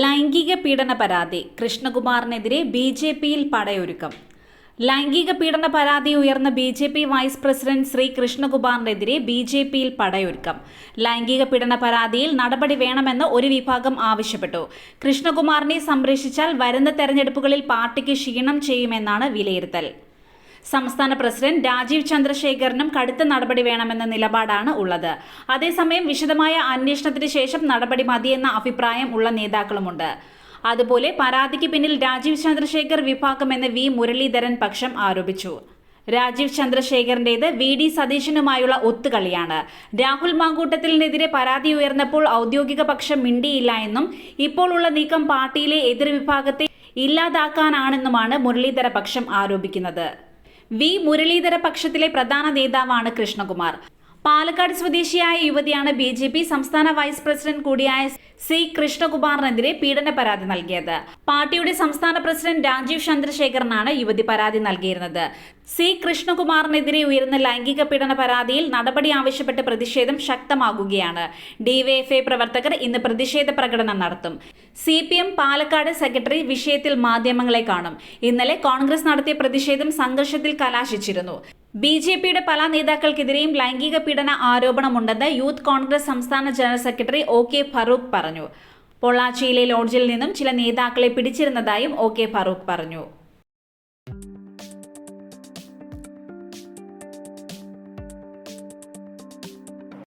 ലൈംഗിക പീഡന പരാതി കൃഷ്ണകുമാറിനെതിരെ ബി ജെ പിയിൽ പടയൊരുക്കം. ലൈംഗിക പീഡന പരാതി ഉയർന്ന B J P vice president Shri കൃഷ്ണകുമാറിനെതിരെ B J പിയിൽ പടയൊരുക്കം. ലൈംഗിക പീഡന പരാതിയിൽ നടപടി വേണമെന്ന് ഒരു വിഭാഗം ആവശ്യപ്പെട്ടു. കൃഷ്ണകുമാറിനെ സംരക്ഷിച്ചാൽ വരുന്ന തെരഞ്ഞെടുപ്പുകളിൽ പാർട്ടിക്ക് ക്ഷീണം ചെയ്യുമെന്നാണ് വിലയിരുത്തൽ. സംസ്ഥാന പ്രസിഡന്റ് രാജീവ് ചന്ദ്രശേഖരനും കടുത്ത നടപടി വേണമെന്ന നിലപാടാണ് ഉള്ളത്. അതേസമയം വിശദമായ അന്വേഷണത്തിന് ശേഷം നടപടി മതിയെന്ന അഭിപ്രായം ഉള്ള നേതാക്കളുമുണ്ട്. അതുപോലെ പരാതിക്ക് പിന്നിൽ രാജീവ് ചന്ദ്രശേഖർ വിഭാഗമെന്ന് വി. മുരളീധരൻ പക്ഷം ആരോപിച്ചു. രാജീവ് ചന്ദ്രശേഖറിന്റേത് വി. ഡി. സതീശനുമായുള്ള ഒത്തുകളിയാണ്. രാഹുൽ മാങ്കൂട്ടത്തിനെതിരെ പരാതി ഉയർന്നപ്പോൾ ഔദ്യോഗിക പക്ഷം മിണ്ടിയില്ല എന്നും ഇപ്പോഴുള്ള നീക്കം പാർട്ടിയിലെ എതിർവിഭാഗത്തെ ഇല്ലാതാക്കാനാണെന്നുമാണ് മുരളീധര പക്ഷം ആരോപിക്കുന്നത്. വി മുരളീധര പക്ഷത്തിലെ പ്രധാന നേതാവാണ് കൃഷ്ണകുമാർ പാലക്കാട് സ്വദേശിയായ യുവതിയാണ് ബി ജെ പി സംസ്ഥാന വൈസ് പ്രസിഡന്റ് കൂടിയായ സി കൃഷ്ണകുമാറിനെതിരെ പീഡന പരാതി നൽകിയത്. പാർട്ടിയുടെ സംസ്ഥാന പ്രസിഡന്റ് രാജീവ് ചന്ദ്രശേഖരനാണ് യുവതി പരാതി നൽകിയിരുന്നത്. സി കൃഷ്ണകുമാറിനെതിരെ ഉയർന്ന ലൈംഗിക പീഡന പരാതിയിൽ നടപടി ആവശ്യപ്പെട്ട് പ്രതിഷേധം ശക്തമാകുകയാണ്. ഡിവൈഎഫ്ഐ പ്രവർത്തകർ ഇന്ന് പ്രതിഷേധ പ്രകടനം നടത്തും. C P M Palakkad secretary വിഷയത്തിൽ മാധ്യമങ്ങളെ കാണും. ഇന്നലെ കോൺഗ്രസ് നടത്തിയ പ്രതിഷേധം സംഘർഷത്തിൽ കലാശിച്ചിരുന്നു. ബി ജെ പിയുടെ പല നേതാക്കൾക്കെതിരെയും ലൈംഗിക പീഡന ആരോപണമുണ്ടെന്ന് യൂത്ത് കോൺഗ്രസ് സംസ്ഥാന general secretary O K Farooq പറഞ്ഞു. പൊള്ളാച്ചിയിലെ ലോഡ്ജിൽ നിന്നും ചില നേതാക്കളെ പിടിച്ചിരുന്നതായും ഒ കെ ഫറൂഖ് പറഞ്ഞു.